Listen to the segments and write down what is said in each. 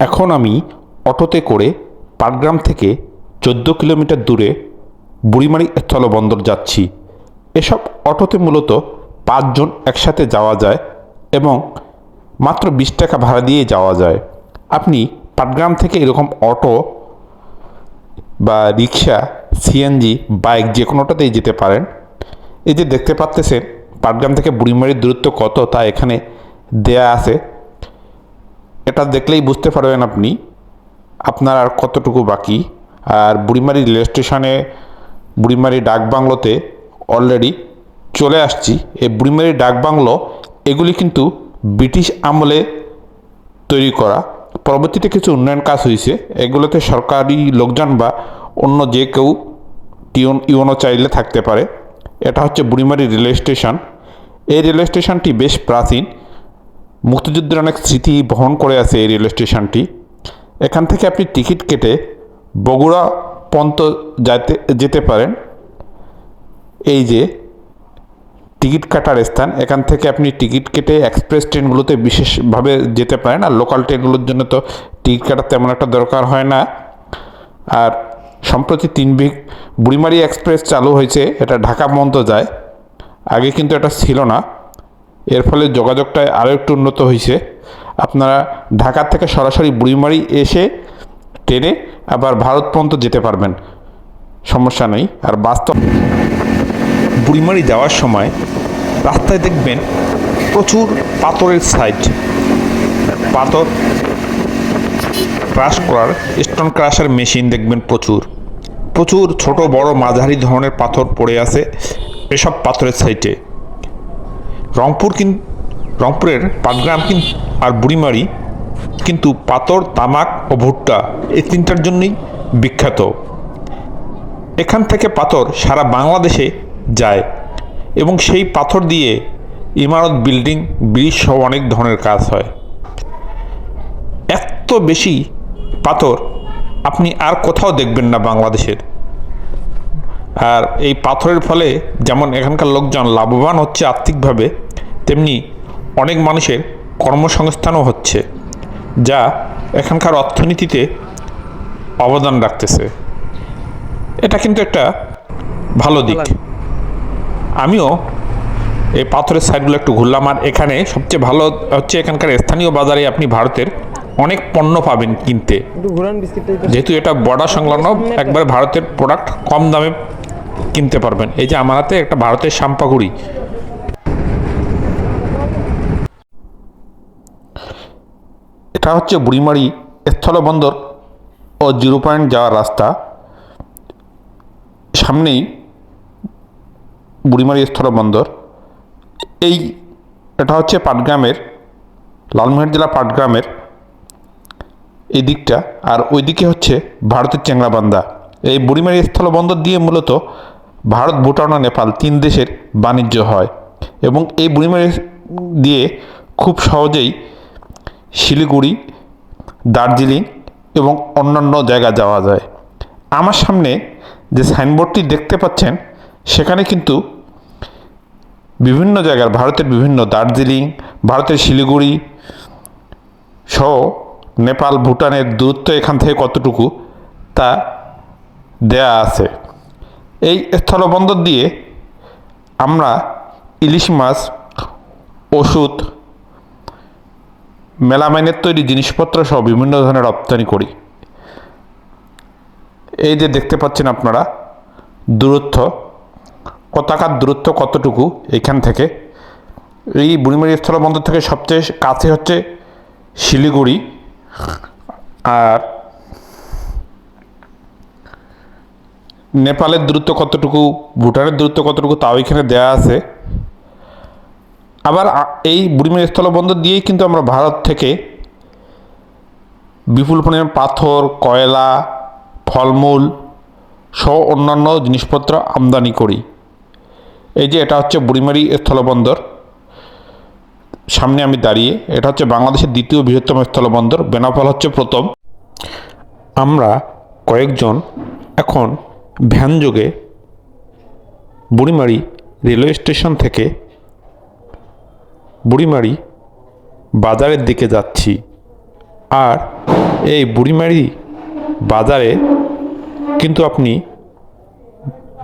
এখন আমি অটোতে করে পাটগ্রাম থেকে চোদ্দ কিলোমিটার দূরে বুড়িমারি স্থলবন্দর যাচ্ছি। এসব অটোতে মূলত পাঁচজন একসাথে যাওয়া যায় এবং মাত্র বিশ টাকা ভাড়া দিয়ে যাওয়া যায়। আপনি পাটগ্রাম থেকে এরকম অটো বা রিক্সা, সিএনজি, বাইক যে কোনোটাতেই যেতে পারেন। এই যে দেখতে পাচ্তেছেন পাটগ্রাম থেকে বুড়িমারির দূরত্ব কত তা এখানে দেয়া আছে। এটা দেখলেই বুঝতে পারবেন আপনি, আপনার আর কতটুকু বাকি। আর বুড়িমারি রেল স্টেশনে, বুড়িমারি ডাকবাংলোতে অলরেডি চলে আসছি। এই বুড়িমারি ডাকবাংলো এগুলি কিন্তু ব্রিটিশ আমলে তৈরি করা। পরবর্তীতে কিছু উন্নয়ন কাজ হয়েছে এগুলোতে সরকারি লোকজন বা অন্য যে কেউ টিউন ইউনো চাইলে থাকতে পারে। এটা হচ্ছে বুড়িমারি রেলওয়ে স্টেশন। এই রেলওয়ে স্টেশনটি বেশ প্রাচীন। মুক্তিযুদ্ধের অনেক স্মৃতি বহন করে আছে এই রেল স্টেশনটি। এখান থেকে আপনি টিকিট কেটে বগুড়া পন্ত যাতে যেতে পারেন। এই যে, টিকিট কাটার স্থান, এখান থেকে আপনি টিকিট কেটে এক্সপ্রেস ট্রেনগুলোতে বিশেষভাবে যেতে পারেন। আর লোকাল ট্রেনগুলোর জন্য তো টিকিট কাটার তেমন একটা দরকার হয় না। আর সম্প্রতি তিন বিঘ বুড়িমারি এক্সপ্রেস চালু হয়েছে, এটা ঢাকা পর্যন্ত যায়। আগে কিন্তু এটা ছিল না। এর ফলে যোগাযোগটা আরও একটু উন্নত হয়েছে। আপনারা ঢাকা থেকে সরাসরি বুড়িমারি এসে ট্রেনে আবার ভারত পর্যন্ত যেতে পারবেন। সমস্যা নেই। আর বাস্তব বুড়িমারি যাওয়ার সময় রাস্তায় দেখবেন প্রচুর পাথরের সাইড। পাথর ক্রাশ করার, স্টোন ক্রাশের মেশিন দেখবেন প্রচুর। প্রচুর ছোট বড় মাঝারি ধরনের পাথর পড়ে আছে এসব পাথরের সাইটে রংপুর কিন রংপুরের পাটগ্রাম কিন আর বুড়িমারি কিন্তু পাথর তামাক ও ভুট্টা এই তিনটার জন্যই বিখ্যাত। এখান থেকে পাথর সারা বাংলাদেশে যায় এবং সেই পাথর দিয়ে ইমারত, বিল্ডিং, ব্রিজ সহ অনেক ধরনের কাজ হয়। এত বেশি পাথর আপনি আর কোথাও দেখবেন না বাংলাদেশের। আর এই পাথরের ফলে যেমন এখানকার লোকজন লাভবান হচ্ছে আর্থিকভাবে তেমনি অনেক মানুষের কর্মসংস্থানও হচ্ছে যা এখানকার অর্থনীতিতে অবদান রাখতেছে। এটা কিন্তু একটা ভালো দিক। আমিও এই পাথরের সাইডগুলো একটু ঘুরলাম আর এখানে সবচেয়ে ভালো হচ্ছে এখানকার স্থানীয় বাজারে আপনি ভারতের অনেক পণ্য পাবেন কিনতে। যেহেতু এটা বর্ডার সংলগ্ন একবার ভারতের প্রোডাক্ট কম দামে কিনতে পারবেন। এই যে আমার হাতে একটা ভারতের শাম্পাগুড়ি এটা হচ্ছে বুড়িমারি স্থলবন্দর ও জিরো পয়েন্ট যাওয়ার রাস্তা। সামনেই বুড়িমারি স্থলবন্দর। এই এটা হচ্ছে পাটগ্রামের, লালমোহন জেলা পাটগ্রামের এই দিকটা। আর ওই দিকে হচ্ছে ভারতের চেংরাবান্ধা এই বুড়িমারি স্থলবন্দর দিয়ে মূলত ভারত, ভুটান ও নেপাল তিন দেশের বাণিজ্য হয়। এবং এই বুড়িমারি দিয়ে খুব সহজেই শিলিগুড়ি, দার্জিলিং এবং অন্যান্য জায়গা যাওয়া যায়। আমার সামনে যে সাইনবোর্ডটি দেখতে পাচ্ছেন, সেখানে কিন্তু বিভিন্ন জায়গার, ভারতের বিভিন্ন দার্জিলিং, ভারতের শিলিগুড়ি সহ নেপাল, ভুটানের দূরত্ব এখান থেকে কতটুকু তা দেয়া আছে। এই স্থলবন্দর দিয়ে আমরা ইলিশ মাছ, ওষুধ মেলামাইনের তৈরি জিনিসপত্র সহ বিভিন্ন ধরনের রপ্তানি করি। এই যে দেখতে পাচ্ছেন আপনারা, দূরত্ব কতাকার দূরত্ব কতটুকু এখান থেকে? এই বুড়িমারি স্থলবন্দর থেকে সবচেয়ে কাছে হচ্ছে শিলিগুড়ি। আর নেপালের দূরত্ব কতটুকু, ভুটানের দূরত্ব কতটুকু, তাও এখানে দেয়া আছে। আবার এই বুড়িমারি স্থলবন্দর দিয়েই কিন্তু আমরা ভারত থেকে বিপুল পরিমাণ পাথর, কয়লা, ফলমূল সহ অন্যান্য জিনিসপত্র আমদানি করি। এই যে এটা হচ্ছে বুড়িমারি স্থলবন্দর। সামনে আমি দাঁড়িয়ে, এটা হচ্ছে বাংলাদেশের দ্বিতীয় বৃহত্তম স্থলবন্দর, বেনাপোল হচ্ছে প্রথম। আমরা কয়েকজন এখন ভ্যানযোগে বুড়িমারি রেলওয়ে স্টেশন থেকে বুড়িমারি বাজারের দিকে যাচ্ছি। আর এই বুড়িমারি বাজারে কিন্তু আপনি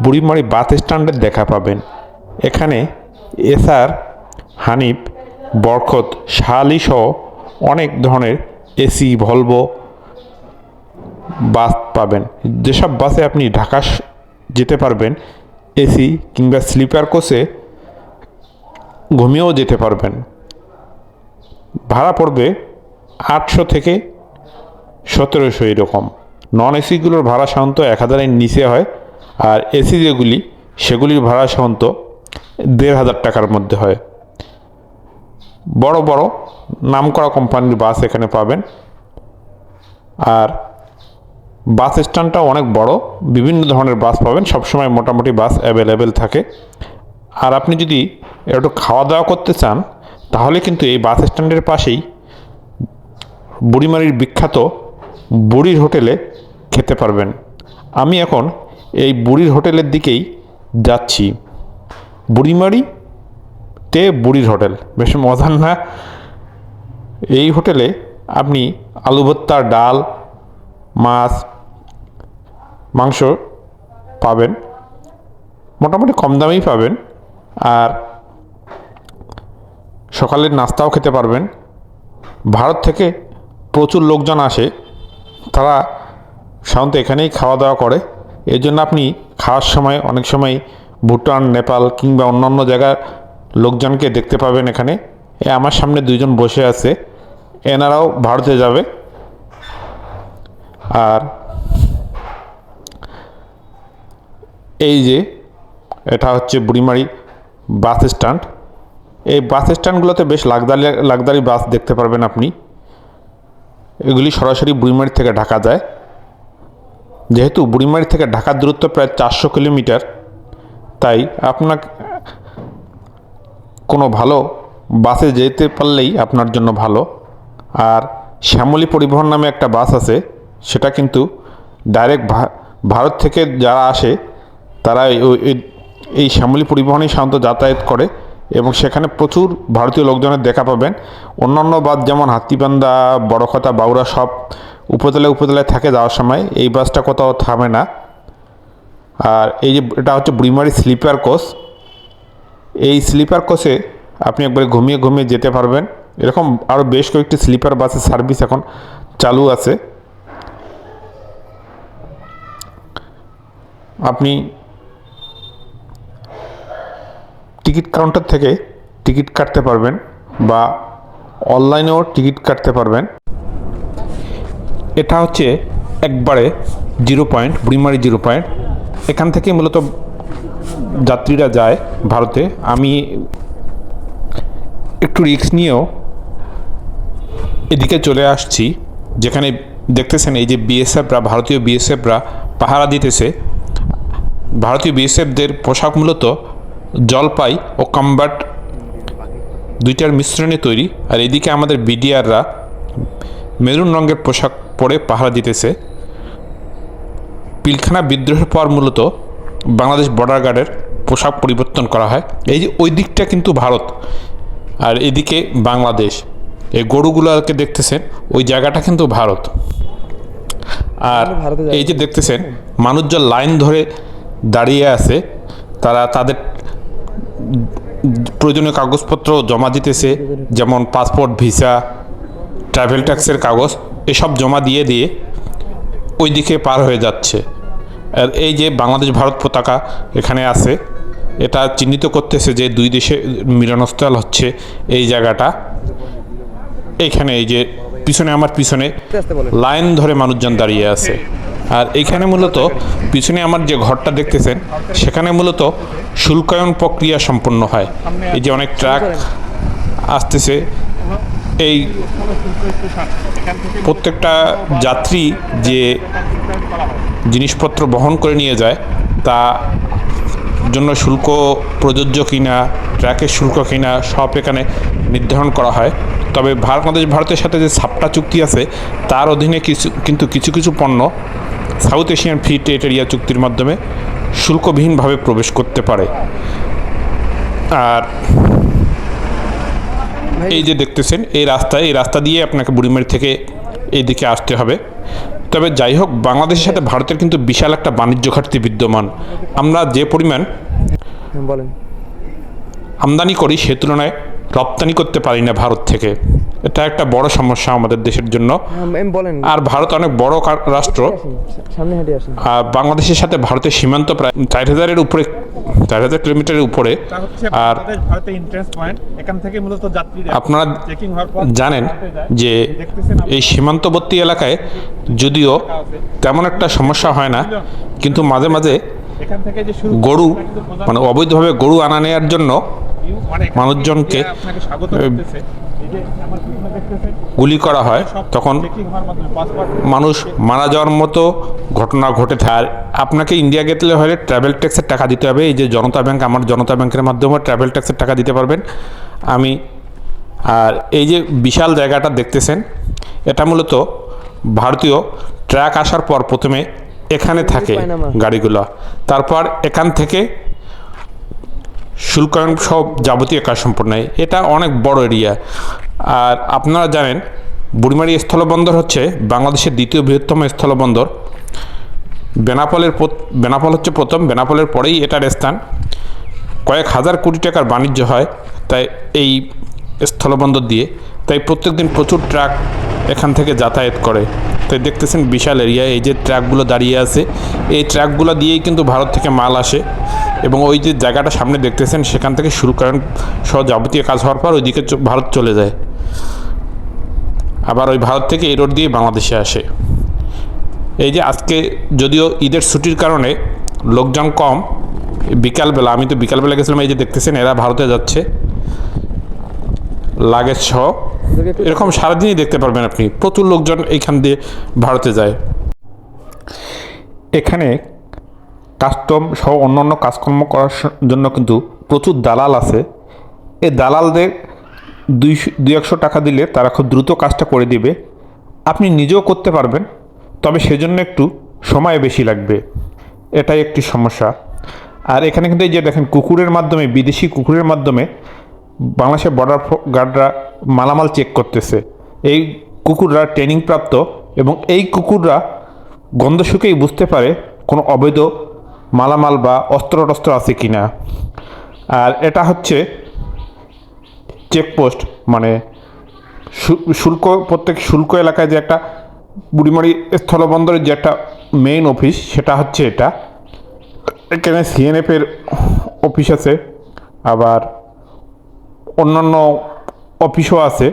বুড়িমারি বাস স্ট্যান্ডের দেখা পাবেন। এখানে এসআর হানিফ, বরকত, শালি সহ অনেক ধরনের এসি, ভলভো বাস পাবেন। যেসব বাসে আপনি ঢাকা যেতে পারবেন, এসি কিংবা স্লিপার কোচে ঘুমিয়েও যেতে পারবেন। ভাড়া পড়বে আটশো থেকে সতেরোশো এরকম। নন এসিগুলোর ভাড়া সাধারণত এক হাজারের নিচে হয় আর এসি যেগুলি, সেগুলির ভাড়া সাধারণত দেড় হাজার টাকার মধ্যে হয়। বড় বড় নামকরা কোম্পানির বাস এখানে পাবেন। আর বাস স্ট্যান্ডটা অনেক বড়। বিভিন্ন ধরনের বাস পাবেন। সবসময় মোটামুটি বাস অ্যাভেলেবেল থাকে। আর আপনি যদি একটু খাওয়া দাওয়া করতে চান, তাহলে কিন্তু এই বাস স্ট্যান্ডের পাশেই বুড়িমারির বিখ্যাত বুড়ির হোটেলে খেতে পারবেন। আমি এখন এই বুড়ির হোটেলের দিকেই যাচ্ছি। বুড়িমারিতে বুড়ির হোটেল। বেশ মজার না? এই হোটেলে আপনি আলু ভর্তা ডাল, মাছ, মাংস পাবেন। মোটামুটি কম দামেই পাবেন। আর সকালের নাস্তাও খেতে পারবেন। ভারত থেকে প্রচুর লোকজন আসে, তারা সাধারণত এখানেই খাওয়া দাওয়া করে। এর জন্য আপনি খাওয়ার সময় অনেক সময় ভুটান, নেপাল কিংবা অন্যান্য জায়গার লোকজনকে দেখতে পাবেন এখানে। এ আমার সামনে দুইজন বসে আছে, এনারাও ভারতে যাবে। আর এই যে, এটা হচ্ছে বুড়িমারি। Bus stand. এই বাস স্ট্যান্ডগুলোতে বেশ লাগদারি লাগদারি বাস দেখতে পারবেন আপনি। এগুলি সরাসরি বুড়িমারি থেকে ঢাকা যায়। যেহেতু বুড়িমারি থেকে ঢাকার দূরত্ব প্রায় চারশো কিলোমিটার, তাই আপনার কোনো ভালো বাসে যেতে পারলেই আপনার জন্য ভালো। আর শ্যামলী পরিবহন নামে একটা বাস আছে, সেটা কিন্তু ডাইরেক্ট ভারত থেকে যারা আসে তারা ওই- এই- শ্যামলী পরিবহনেই সাধারণত যাতায়াত করে এবং সেখানে প্রচুর ভারতীয় লোকজনের দেখা পাবেন। অন্যান্য বাস যেমন হাতিবান্ধা, বড়খতা বাউরা সব উপজেলায় উপজেলায় থাকে যাওয়ার সময়। এই বাসটা কোথাও থামে না। আর এই যে এটা হচ্ছে বুড়িমারি স্লিপার কোচ। এই স্লিপার কোচে আপনি একবারে ঘুমিয়ে ঘুমিয়ে যেতে পারবেন। এরকম আরও বেশ কয়েকটি স্লিপার বাসের সার্ভিস এখন চালু আছে। আপনি টিকিট কাউন্টার থেকে টিকিট কাটতে পারবেন বা অনলাইনেও টিকিট কাটতে পারবেন। এটা হচ্ছে একবারে zero point, Burimari zero point. এখান থেকে মূলত যাত্রীরা যায় ভারতে। আমি একটু রিস্ক নিয়েও এদিকে চলে আসছি, যেখানে দেখতেছেন এই যে বিএসএফরা, ভারতীয় বিএসএফরা পাহারা দিতেছে। ভারতীয় বিএসএফদের পোশাক মূলত জলপাই ও কম্বাট দুইটার মিশ্রণে তৈরি। আর এদিকে আমাদের বিডিআররা মেরুন রঙের পোশাক পরে পাহারা দিতেছে। পিলখানা বিদ্রোহের পর মূলত বাংলাদেশ বর্ডার গার্ডের পোশাক পরিবর্তন করা হয়। এই যে ওই দিকটা কিন্তু ভারত। আর এদিকে বাংলাদেশ। এই গরুগুলোকে দেখতেছেন ওই জায়গাটা কিন্তু ভারত। আর এই যে দেখতেছেন মানুষজন লাইন ধরে দাঁড়িয়ে আছে। তারা তাদের প্রয়োজনীয় কাগজপত্র জমা দিতেছে যেমন পাসপোর্ট ভিসা ট্রাভেল ট্যাক্সের কাগজ এসব জমা দিয়ে দিয়ে ওই দিকে পার হয়ে যাচ্ছে। আর এই যে বাংলাদেশ ভারত পতাকা এখানে আছে এটা চিহ্নিত করতেছে যে দুই দেশের মিলনস্থল হচ্ছে এই জায়গাটা। এইখানে এই যে পিছনে আমার পিছনে লাইন ধরে মানুষজন দাঁড়িয়ে আছে। আর এইখানে মূলত পিছনে আমার যে ঘরটা দেখতেছেন, সেখানে মূলত শুল্কায়ন প্রক্রিয়া সম্পন্ন হয়। এই যে অনেক ট্রাক আসতেছে, এই প্রত্যেকটা যাত্রী যে জিনিসপত্র বহন করে নিয়ে যায়, তা জন্য শুল্ক প্রযোজ্য কিনা ট্র্যাকের শুল্ক কিনা, সব এখানে নির্ধারণ করা হয়। তবে বাংলাদেশ, ভারতের সাথে যে সাপটা চুক্তি আছে, তার অধীনে কিছু, কিন্তু কিছু কিছু পণ্য South Asian free trade area চুক্তির মাধ্যমে শুল্কবিহীনভাবে প্রবেশ করতে পারে। আর এই যে দেখতেছেন এই রাস্তা এই রাস্তা দিয়ে আপনাকে বুড়িমারি থেকে এইদিকে আসতে হবে। তবে যাই হোক বাংলাদেশের সাথে ভারতের কিন্তু বিশাল একটা বাণিজ্য ঘাটতি বিদ্যমান। আমরা যে পরিমাণ বলেন। আমদানি করি সে তুলনায় রপ্তানি করতে পারি না ভারত থেকে। এটা একটা বড় সমস্যা আমাদের দেশের জন্য। হ্যাঁ, বলেন। আর ভারত অনেক বড় রাষ্ট্র। সামনে হেঁটে আসেন। আর বাংলাদেশের সাথে ভারতের সীমান্ত প্রায় চার হাজারের উপরে চার হাজার কিলোমিটারের উপরে। আর বাংলাদেশ ভারতের ইন্টারেস্ট পয়েন্ট এখান থেকে মূলত যাত্রীরা আপনারা জানেন যে এই সীমান্তবর্তী এলাকায় যদিও তেমন একটা সমস্যা হয় না কিন্তু মাঝে মাঝে এখান থেকে যে শুরু গরু মানে অবৈধভাবে গরু আনা নেওয়ার জন্য মানে মানুষজনকে, গুলি করা হয় তখন মানুষ মারা যাওয়ার মতো ঘটনা ঘটে থাকে। আর আপনাকে ইন্ডিয়া গেলে হলে ট্রাভেল ট্যাক্সের টাকা দিতে হবে। এই যে জনতা ব্যাংক আমার জনতা ব্যাংকের মাধ্যমে ট্রাভেল ট্যাক্সের টাকা দিতে পারবেন। আমি আর এই যে বিশাল জায়গাটা দেখতেছেন এটা মূলত ভারতীয় ট্রাক আসার পর প্রথমে এখানে থাকে গাড়িগুলো। তারপর এখান থেকে শুল্কায়ন সব যাবতীয় কাজ সম্পন্ন হয়। এটা অনেক বড় এরিয়া। আর আপনারা জানেন, বুড়িমারি স্থলবন্দর হচ্ছে বাংলাদেশের দ্বিতীয় বৃহত্তম স্থলবন্দর। বেনাপোলের বেনাপোল হচ্ছে প্রথম, বেনাপোলের পরেই এটার স্থান। কয়েক হাজার কোটি টাকার বাণিজ্য হয় তাই এই স্থলবন্দর দিয়ে। তাই প্রত্যেক দিন প্রচুর ট্রাক এখান থেকে যাতায়াত করে। তাই দেখতেছেন বিশাল এরিয়া, এই যে ট্রাকগুলো দাঁড়িয়ে আছে, এই ট্রাকগুলো দিয়েই কিন্তু ভারত থেকে মাল আসে। এবং ওই যে জায়গাটা সামনে দেখতেছেন, সেখান থেকে শুল্কায়ন সহ যাবতীয় কাজ হওয়ার পর ওইদিকে ভারত চলে যায়। আবার ওই ভারত থেকে এই রোড দিয়ে বাংলাদেশে আসে। এই যে আজকে যদিও ঈদের ছুটির কারণে লোকজন কম, বিকালবেলা, আমি তো বিকালবেলা গেছিলাম, এই যে দেখতেছেন, এরা ভারতে যাচ্ছে। লাগেজ সহ, এরকম সারাদিনই দেখতে পারবেন আপনি। প্রচুর লোকজন এইখান দিয়ে ভারতে যায়। এখানে কাস্টম সহ অন্যান্য কাজকর্ম করার জন্য কিন্তু প্রচুর দালাল আছে। এই দালালদের দুইশো দুই একশো টাকা দিলে তারা খুব দ্রুত কাজটা করে দিবে। আপনি নিজেও করতে পারবেন, তবে সেজন্য একটু সময় বেশি লাগবে। এটাই একটি সমস্যা। আর এখানে কিন্তু এই যে দেখেন, কুকুরের মাধ্যমে, বিদেশি কুকুরের মাধ্যমে বাংলাদেশের বর্ডার গার্ডরা মালামাল চেক করতেছে। এই কুকুররা ট্রেনিং প্রাপ্ত এবং এই কুকুররা গন্ধ শুকেই বুঝতে পারে কোনো অবৈধ মালামাল বা অস্ত্র টস্ত্র আছে কি না আর এটা হচ্ছে চেকপোস্ট মানে শুল্ক, প্রত্যেক শুল্ক এলাকায় যে একটা বুড়িমারি স্থলবন্দরের যে একটা মেইন অফিস সেটা হচ্ছে এটা। এখানে সিএনএফের অফিস আছে, আবার অন্যান্য অফিসও আছে।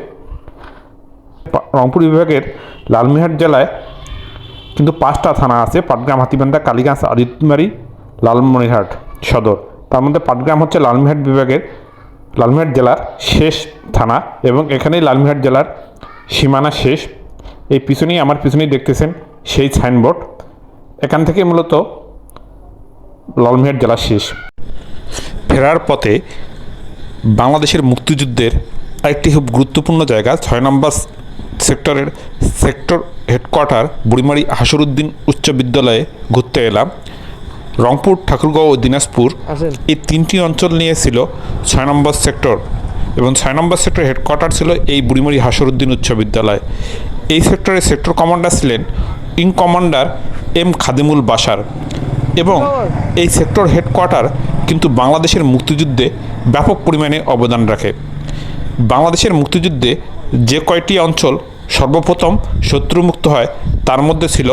রংপুর বিভাগের লালমিহাট জেলায় কিন্তু পাঁচটা থানা আছে, পাটগ্রাম, হাতিবান্ধা, কালীগঞ্জ, আদিতমারি লালমনিরহাট সদর। তার মধ্যে পাটগ্রাম হচ্ছে লালমিহাট বিভাগের লালমিহাট জেলার শেষ থানা এবং এখানেই লালমিহাট জেলার সীমানা শেষ। এই পিছনেই আমার পিছনেই দেখতেছেন সেই সাইনবোর্ড। এখান থেকে মূলত লালমিহাট জেলা শেষ। ফেরার পথে বাংলাদেশের মুক্তিযুদ্ধের আরেকটি খুব গুরুত্বপূর্ণ জায়গা, ছয় নম্বর সেক্টরের, সেক্টর হেডকোয়ার্টার বুড়িমারি হাসরুদ্দিন উচ্চ বিদ্যালয়ে ঘুরতে এলাম। রংপুর ঠাকুরগাঁও ও দিনাজপুর এই তিনটি অঞ্চল নিয়ে ছিল ছয় নম্বর সেক্টর এবং ছয় নম্বর সেক্টর হেডকোয়ার্টার ছিল এই বুড়িমারি হাসরুদ্দিন উচ্চ বিদ্যালয়। এই সেক্টরের সেক্টর কমান্ডার ছিলেন wing commander M Khadimul Basar এবং এই সেক্টর হেডকোয়ার্টার কিন্তু বাংলাদেশের মুক্তিযুদ্ধে ব্যাপক পরিমাণে অবদান রাখে। বাংলাদেশের মুক্তিযুদ্ধে যে কয়টি অঞ্চল সর্বপ্রথম শত্রুমুক্ত হয় তার মধ্যে ছিল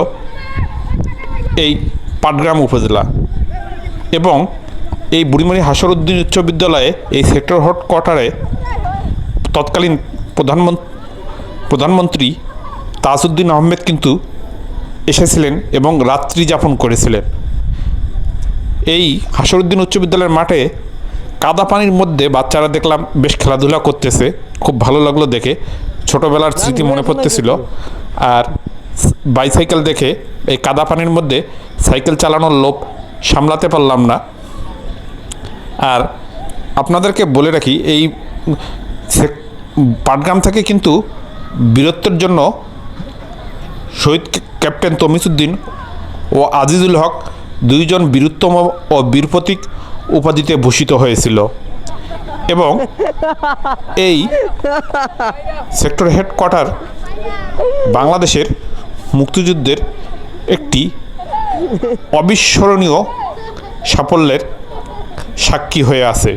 এই পাটগ্রাম উপজেলা। এবং এই বুড়িমারি হাসরুদ্দিন উচ্চ বিদ্যালয়ে এই সেক্টর হেড কোয়ার্টারে তৎকালীন প্রধানমন্ত্রী প্রধানমন্ত্রী তাজউদ্দিন আহমেদ কিন্তু এসেছিলেন এবং রাত্রি যাপন করেছিলেন। এই হাসরুদ্দিন উচ্চ বিদ্যালয়ের মাঠে কাদা পানির মধ্যে বাচ্চারা দেখলাম বেশ খেলাধুলা করতেছে। খুব ভালো লাগল দেখে। ছোটোবেলার স্মৃতি মনে পড়তেছিল। আর বাইসাইকেল দেখে এই কাদা পানির মধ্যে সাইকেল চালানোর লোভ সামলাতে পারলাম না। আর আপনাদেরকে বলে রাখি, এই পাটগ্রাম থেকে কিন্তু বীরত্বের জন্য শহীদ ক্যাপ্টেন তমিসুদ্দিন ও আজিজুল হক দুইজন বীরুত্তম ও বীরপ্রতীক উপাধিতে ভূষিত হয়েছিল। এবং এই সেক্টর হেডকোয়ার্টার বাংলাদেশের মুক্তিযুদ্ধের একটি অবিস্মরণীয় সাফল্যের সাক্ষী হয়ে আছে।